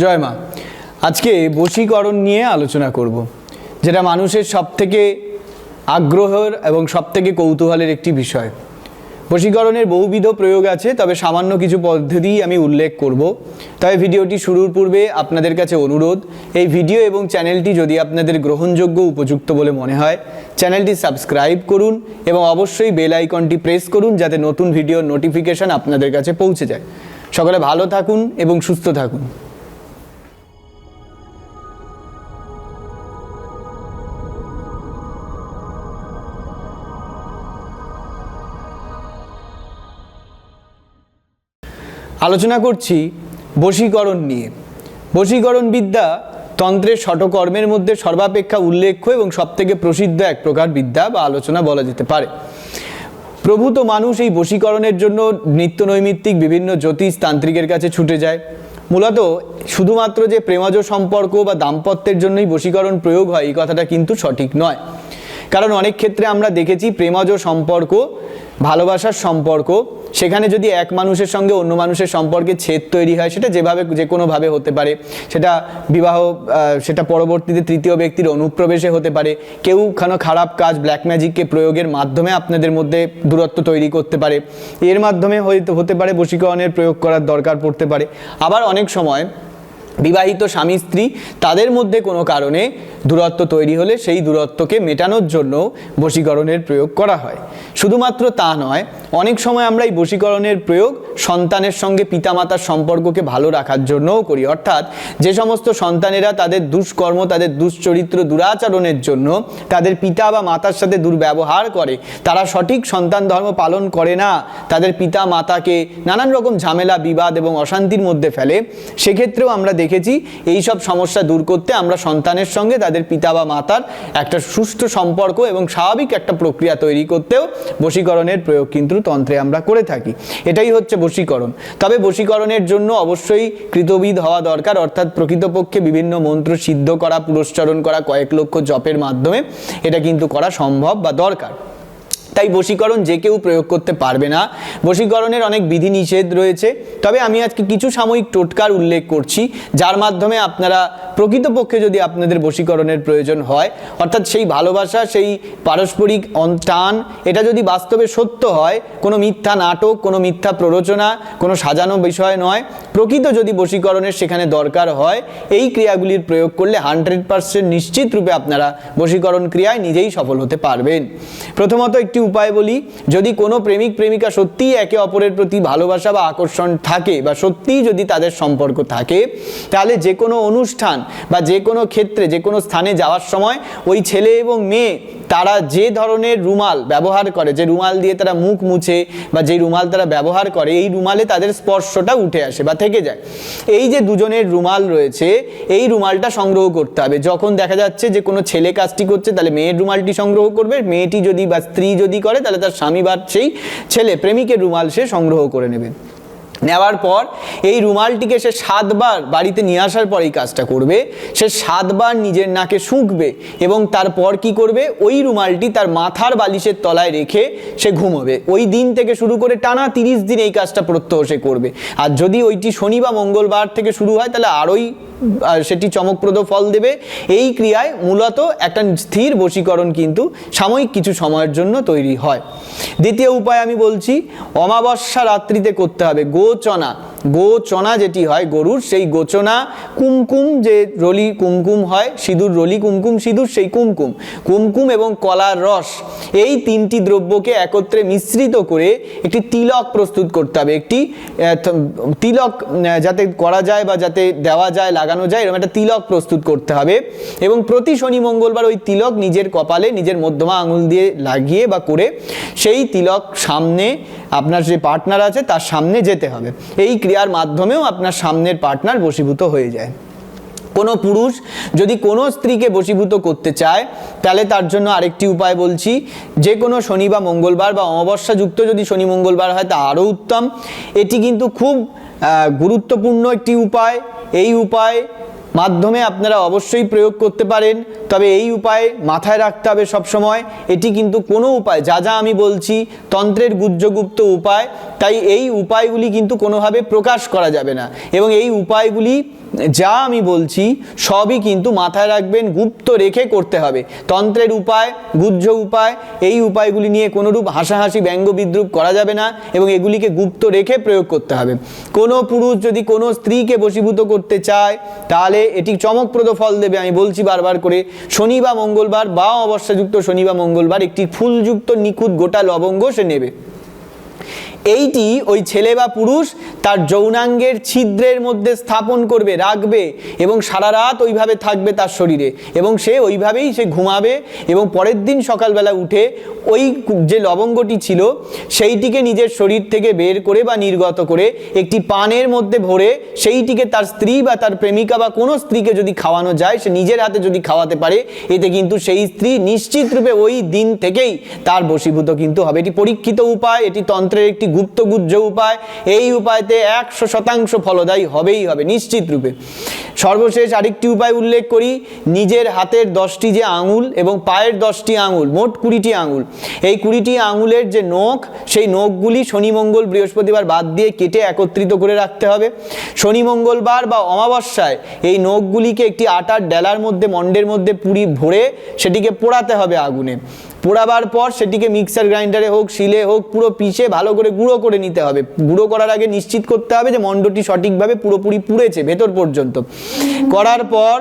জয় মা। আজকে বশীকরণ নিয়ে আলোচনা করব, যেটা মানুষের সবথেকে আগ্রহের এবং সবথেকে কৌতূহলের একটি বিষয়। বশীকরণের বহুবিধ প্রয়োগ আছে, তবে সামান্য কিছু পদ্ধতি আমি উল্লেখ করব। তবে ভিডিওটি শুরুর পূর্বে আপনাদের কাছে অনুরোধ, এই ভিডিও এবং চ্যানেলটি যদি আপনাদের গ্রহণযোগ্য উপযুক্ত বলে মনে হয়, চ্যানেলটি সাবস্ক্রাইব করুন এবং অবশ্যই বেল আইকনটি প্রেস করুন যাতে নতুন ভিডিওর নোটিফিকেশন আপনাদের কাছে পৌঁছে যায়। সকলে ভালো থাকুন এবং সুস্থ থাকুন। আলোচনা করছি বশীকরণ নিয়ে। বশীকরণ বিদ্যা তন্ত্রের শটকর্মের মধ্যে সর্বাপেক্ষা উল্লেখ্য এবং সবথেকে প্রসিদ্ধ এক প্রকার বিদ্যা বা আলোচনা বলা যেতে পারে। প্রভূত মানুষ এই বশীকরণের জন্য নিত্য নৈমিত্তিক বিভিন্ন জ্যোতিষ তান্ত্রিকের কাছে ছুটে যায়। মূলত শুধুমাত্র যে প্রেমজ সম্পর্ক বা দাম্পত্যের জন্যই বশীকরণ প্রয়োগ হয়, এই কথাটা কিন্তু সঠিক নয়। কারণ অনেক ক্ষেত্রে আমরা দেখেছি প্রেমজ সম্পর্ক, ভালোবাসার সম্পর্ক, সেখানে যদি এক মানুষের সঙ্গে অন্য মানুষের সম্পর্কে ছেদ তৈরি হয়, সেটা যেভাবে যে কোনোভাবে হতে পারে, সেটা বিবাহ সেটা পরবর্তীতে তৃতীয় ব্যক্তির অনুপ্রবেশে হতে পারে, কেউ কোনো খারাপ কাজ ব্ল্যাক ম্যাজিককে প্রয়োগের মাধ্যমে আপনাদের মধ্যে দূরত্ব তৈরি করতে পারে। এর মাধ্যমে হয়তো হতে পারে বশীকরণের প্রয়োগ করার দরকার পড়তে পারে। আবার অনেক সময় বিবাহিত স্বামী স্ত্রী, তাদের মধ্যে কোনো কারণে দূরত্ব তৈরি হলে সেই দূরত্বকে মেটানোর জন্য বশীকরণের প্রয়োগ করা হয়। শুধুমাত্র তা নয়, অনেক সময় আমরা এই বশীকরণের প্রয়োগ সন্তানের সঙ্গে পিতামাতার সম্পর্ককে ভালো রাখার জন্যও করি। অর্থাৎ যে সমস্ত সন্তানেরা তাদের দুষ্কর্ম, তাদের দুশ্চরিত্র দুরাচরণের জন্য তাদের পিতা বা মাতার সাথে দুর্ব্যবহার করে, তারা সঠিক সন্তান ধর্ম পালন করে না, তাদের পিতা মাতাকে নানান রকম ঝামেলা, বিবাদ এবং অশান্তির মধ্যে ফেলে, সেক্ষেত্রেও আমরা দেখেছি এই সব সমস্যা দূর করতে আমরা সন্তানের সঙ্গে, তাদের পিতা বা মাতার একটা সুষ্ঠু সম্পর্ক এবং স্বাভাবিক একটা প্রক্রিয়া তৈরি করতেও বশীকরণের প্রয়োগ কিন্তু তন্ত্রে আমরা করে থাকি। এটাই হচ্ছে বশীকরণ। তবে বশীকরণের জন্য অবশ্যই কৃতবিদ হওয়া দরকার, অর্থাৎ প্রকৃতপক্ষে বিভিন্ন মন্ত্র সিদ্ধ করা পুরস্চরণ করা, কয়েক লক্ষ জপের মাধ্যমে এটা কিন্তু করা সম্ভব বা দরকার। তাই বশীকরণ যে কেউ প্রয়োগ করতে পারবে না। বশীকরণের অনেক বিধি নিষেধ রয়েছে। তবে আমি আজকে কিছু সাময়িক টোটকার উল্লেখ করছি, যার মাধ্যমে আপনারা প্রকৃতপক্ষে যদি আপনাদের বশীকরণের প্রয়োজন হয়, অর্থাৎ সেই ভালোবাসা, সেই পারস্পরিক টান, এটা যদি বাস্তবে সত্য হয়, কোনো মিথ্যা নাটক, কোনো মিথ্যা প্ররোচনা, কোনো সাজানো বিষয় নয়, প্রকৃত যদি বশীকরণের সেখানে দরকার হয়, এই ক্রিয়াগুলির প্রয়োগ করলে হান্ড্রেড পার্সেন্ট নিশ্চিত রূপে আপনারা বশীকরণ ক্রিয়ায় নিজেই সফল হতে পারবেন। প্রথমত একটি উপায় বলি, যদি কোনো প্রেমিক প্রেমিকা সত্যিই একে অপরের প্রতি ভালোবাসা বা আকর্ষণ থাকে বা সত্যিই যদি তাদের সম্পর্ক থাকে, তাহলে যে কোনো অনুষ্ঠান বা যে কোনো ক্ষেত্রে, যে কোনো স্থানে যাওয়ার সময় ওই ছেলে এবং মেয়ে, তারা যে ধরনের রুমাল ব্যবহার করে, যে রুমাল দিয়ে তারা মুখ মুছে বা যে রুমাল তারা ব্যবহার করে, এই রুমালে তাদের স্পর্শটা উঠে আসে বা থেকে যায়। এই যে দুজনের রুমাল রয়েছে, এই রুমালটা সংগ্রহ করতে হবে। যখন দেখা যাচ্ছে যে কোনো ছেলে কাজটি করছে, তাহলে মেয়ের রুমালটি সংগ্রহ করবে, মেয়েটি যদি বা স্ত্রী যদি করে, তাহলে তার স্বামী বা সেই ছেলে প্রেমিকের রুমাল সে সংগ্রহ করে নেবে। নেওয়ার পর এই রুমালটিকে সে সাতবার বাড়িতে নিয়ে আসার পর এই কাজটা করবে। সে সাতবার নিজের নাকে শুঁকবে এবং তারপর কি করবে? ওই রুমালটি তার মাথার বালিশের তলায় রেখে সে ঘুমোবে। ওই দিন থেকে শুরু করে টানা তিরিশ দিন এই কাজটা প্রত্যহ সে করবে। আর যদি ওইটি শনি বা মঙ্গলবার থেকে শুরু হয়, তাহলে আরোই সেটি চমকপ্রদ ফল দেবে। এই ক্রিয়ায় মূলত একটা স্থির বশীকরণ কিন্তু সাময়িক কিছু সময়ের জন্য তৈরি হয়। দ্বিতীয় উপায় আমি বলছি, অমাবস্যা রাত্রিতে করতে হবে। গোচনা গোচনা যেটি হয় গরুর, সেই গোচনা কুমকুম যে রলি কুমকুম হয়, সিঁদুর রলি কুমকুম, সিঁদুর সেই কুমকুম। কুমকুম এবং কলার রস, এই তিনটি দ্রব্যকে একত্রে মিশ্রিত করে একটি তিলক প্রস্তুত করতে হবে। একটি তিলক যাতে করা যায় বা যাতে দেওয়া যায়, লাগানো যায়, এরকম একটা তিলক প্রস্তুত করতে হবে। এবং প্রতি শনি মঙ্গলবার ওই তিলক নিজের কপালে, নিজের মধ্যমা আঙুল দিয়ে লাগিয়ে বা করে সেই তিলক সামনে আপনার যে পার্টনার আছে, তার সামনে যেতে হবে। এই ক্রিয়ার মাধ্যমেও আপনার সামনের পার্টনার বশীভূত হয়ে যায়। কোনো পুরুষ যদি কোনো স্ত্রীকে বশীভূত করতে চায়, তাহলে তার জন্য আরেকটি উপায় বলছি। যে কোনো শনি বা মঙ্গলবার বা অমাবস্যাযুক্ত যদি শনি মঙ্গলবার হয়, তা আরও উত্তম। এটি কিন্তু খুব গুরুত্বপূর্ণ একটি উপায়। এই উপায় মাধ্যমে আপনারা অবশ্যই প্রয়োগ করতে পারেন। তবে এই উপায় মাথায় রাখতে হবে সবসময়। এটি কিন্তু কোনো উপায়, যা যা আমি বলছি, তন্ত্রের গুজ্জগুপ্ত উপায়। তাই এই উপায়গুলি কিন্তু কোনোভাবে প্রকাশ করা যাবে না। এবং এই উপায়গুলি যা আমি বলছি সবই কিন্তু মাথায় রাখবেন, গুপ্ত রেখে করতে হবে। তন্ত্রের উপায়, গুহ্য উপায়, এই উপায়গুলি নিয়ে কোনোরূপ হাসাহাসি, ব্যঙ্গ বিদ্রুপ করা যাবে না এবং এগুলিকে গুপ্ত রেখে প্রয়োগ করতে হবে। কোনো পুরুষ যদি কোনো স্ত্রীকে বশীভূত করতে চায়, তাহলে এটি চমকপ্রদ ফল দেবে, আমি বলছি বারবার করে। শনি বা মঙ্গলবার বা অবস্থাযুক্ত শনি বা মঙ্গলবার একটি ফুলযুক্ত নিখুঁত গোটা লবঙ্গ সে নেবে। এইটি ওই ছেলে বা পুরুষ তার যৌনাঙ্গের ছিদ্রের মধ্যে স্থাপন করবে, রাখবে এবং সারা রাত ওইভাবে থাকবে তার শরীরে এবং সে ওইভাবেই সে ঘুমাবে এবং পরের দিন সকালবেলা উঠে ওই যে লবঙ্গটি ছিল সেইটিকে নিজের শরীর থেকে বের করে বা নির্গত করে একটি পানের মধ্যে ভরে সেইটিকে তার স্ত্রী বা তার প্রেমিকা বা কোনো স্ত্রীকে যদি খাওয়ানো যায়, সে নিজের হাতে যদি খাওয়াতে পারে, এতে কিন্তু সেই স্ত্রী নিশ্চিত রূপে ওই দিন থেকেই তার বশীভূত কিন্তু হবে। এটি পরীক্ষিত উপায়, এটি তন্ত্রের একটি গুপ্তগুজ্জ উপায়, এই উপায়তে একশো শতাংশ ফলদায়ী হবেই হবে, নিশ্চিত রূপে। সর্বশেষ আরেকটি উপায় উল্লেখ করি, নিজের হাতের দশটি যে আঙুল এবং পায়ের দশটি আঙুল, মোট কুড়িটি আঙুল, এই কুড়িটি আঙুলের যে নখ, সেই নখগুলি শনি মঙ্গল বৃহস্পতিবার বাদ দিয়ে কেটে একত্রিত করে রাখতে হবে। শনি মঙ্গলবার বা অমাবস্যায় এই নখগুলিকে একটি আটার ডেলার মধ্যে মণ্ডের মধ্যে পুরি ভরে সেটিকে পোড়াতে হবে আগুনে। পোড়াবার পর সেটিকে মিক্সার গ্রাইন্ডারে হোক, শিলে হোক, পুরো পিষে ভালো করে গুঁড়ো করে নিতে হবে। গুঁড়ো করার আগে নিশ্চিত করতে হবে যে মণ্ডটি সঠিকভাবে পুরোপুরি পুড়েছে ভেতর পর্যন্ত। করার পর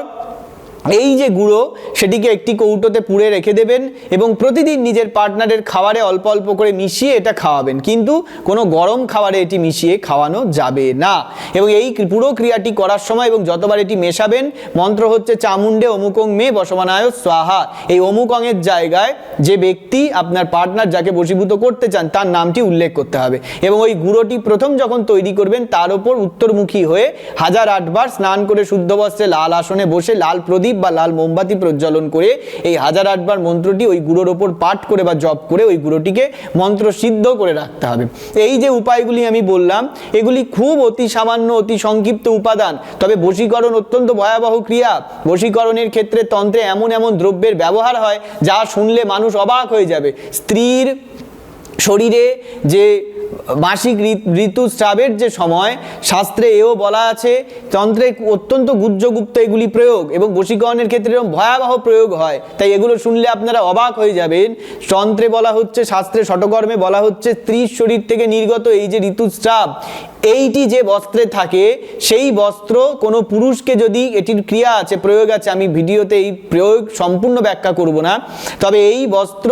এই যে গুঁড়ো, সেটিকে একটি কৌটোতে পুড়ে রেখে দেবেন এবং প্রতিদিন নিজের পার্টনারের খাবারে অল্প অল্প করে মিশিয়ে এটা খাওয়াবেন। কিন্তু কোনো গরম খাবারে এটি মিশিয়ে খাওয়ানো যাবে না। এবং এই পুরো ক্রিয়াটি করার সময় এবং যতবার এটি মেশাবেন, মন্ত্র হচ্ছে চামুন্ডে অমুকং মে বসমানায় স্বাহা। এই অমুকংয়ের জায়গায় যে ব্যক্তি আপনার পার্টনার যাকে বশীভূত করতে চান, তার নামটি উল্লেখ করতে হবে। এবং ওই গুঁড়োটি প্রথম যখন তৈরি করবেন, তার ওপর উত্তরমুখী হয়ে হাজার আটবার স্নান করে শুদ্ধ বস্ত্রে লাল আসনে বসে লাল প্রদীপ বা লাল মোমবাতি প্রজ্বলন করে এই হাজার আটবার মন্ত্রটি ওই গুঁড়োর ওপর পাঠ করে বা জপ করে ওই গুঁড়োটিকে মন্ত্র সিদ্ধ করে রাখতে হবে। এই যে উপায়গুলি আমি বললাম, এগুলি খুব অতি সামান্য, অতি সংক্ষিপ্ত উপাদান। তবে বশীকরণ অত্যন্ত ভয়াবহ ক্রিয়া। বশীকরণের ক্ষেত্রে তন্ত্রে এমন এমন দ্রব্যের ব্যবহার হয় যা শুনলে মানুষ অবাক হয়ে যাবে। স্ত্রীর শরীরে যে মাসিক ঋতুস্রাবের যে সময়, শাস্ত্রে এও বলা আছে তন্ত্রে অত্যন্ত গুজ্জগুপ্ত এগুলি প্রয়োগ এবং বশীকরণের ক্ষেত্রে এরকম ভয়াবহ প্রয়োগ হয়। তাই এগুলো শুনলে আপনারা অবাক হয়ে যাবেন। তন্ত্রে বলা হচ্ছে, শাস্ত্রে শটকর্মে বলা হচ্ছে স্ত্রীর শরীর থেকে নির্গত এই যে ঋতুস্রাব, এইটি যে বস্ত্রে থাকে, সেই বস্ত্র কোনো পুরুষকে যদি এটির ক্রিয়া আছে, প্রয়োগ আছে, আমি ভিডিওতে এই প্রয়োগ সম্পূর্ণ ব্যাখ্যা করব না। তবে এই বস্ত্র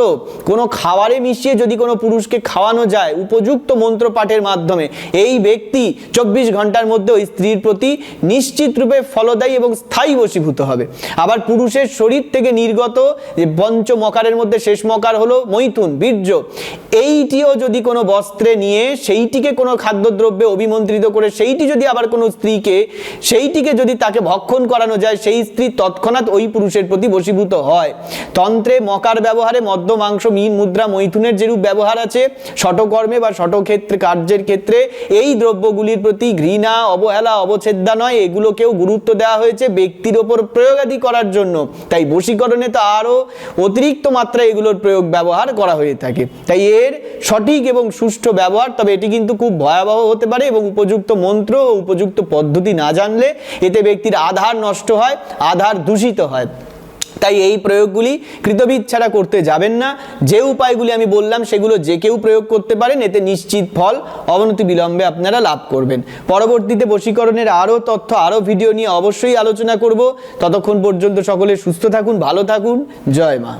কোনো খাবারে মিশিয়ে যদি কোনো পুরুষকে খাওয়ানো যায়, উপযুক্ত মন্ত্র পাঠের মাধ্যমে। এই ব্যক্তি চব্বিশ ঘণ্টার মধ্যে ওই স্ত্রীর প্রতি নিশ্চিত রূপে ফলদায়ী এবং স্থায়ী বশীভূত হবে। আবার পুরুষের শরীর থেকে নির্গত যে পঞ্চ মকারের মধ্যে শেষ মকার হলো মৈথুন, বীর্য, এইটিও যদি কোনো বস্ত্রে নিয়ে সেইটিকে কোনো খাদ্যদ্রব্যে অভিমন্ত্রিত করে, সেইটি যদি আবার কোনো স্ত্রীকে, সেইটিকে যদি তাকে ভক্ষণ করানো যায়, সেই স্ত্রী তৎক্ষণাৎ ওই পুরুষের প্রতি বশীভূত হয়। তন্ত্রে মকার ব্যবহারে মদ্য, মাংস, মিন, মুদ্রা, মৈথুনের যেরূপ ব্যবহার আছে, শটকর্মে বা শটক্ষেত্রে কার্যের ক্ষেত্রে এই দ্রব্যগুলির প্রতি ঘৃণা, অবহেলা, অবচ্ছেদ্যা নয়। এগুলোকেও গুরুত্ব দেওয়া হয়েছে ব্যক্তির ওপর প্রয়োগাদি করার জন্য। তাই বশীকরণে তো আরও অতিরিক্ত মাত্রায় এগুলোর প্রয়োগ ব্যবহার করা হয়ে থাকে। তাই এর সঠিক এবং সুষ্ঠু ব্যবহার, তবে এটি কিন্তু খুব ভয়াবহ হতে পারে এবং উপযুক্ত মন্ত্র ও উপযুক্ত পদ্ধতি না জানলে এতে ব্যক্তির আধার নষ্ট হয়, আধার দূষিত হয়। তাই এই প্রয়োগগুলি কৃতবিদ ছাড়া করতে যাবেন না। যে উপায়গুলি আমি বললাম, সেগুলো যে কেউ প্রয়োগ করতে পারেন, এতে নিশ্চিত ফল, অবনতি বিলম্বে আপনারা লাভ করবেন। পরবর্তীতে বশীকরণের আরও তথ্য, আরও ভিডিও নিয়ে অবশ্যই আলোচনা করব। ততক্ষণ পর্যন্ত সকলে সুস্থ থাকুন, ভালো থাকুন। জয় মা।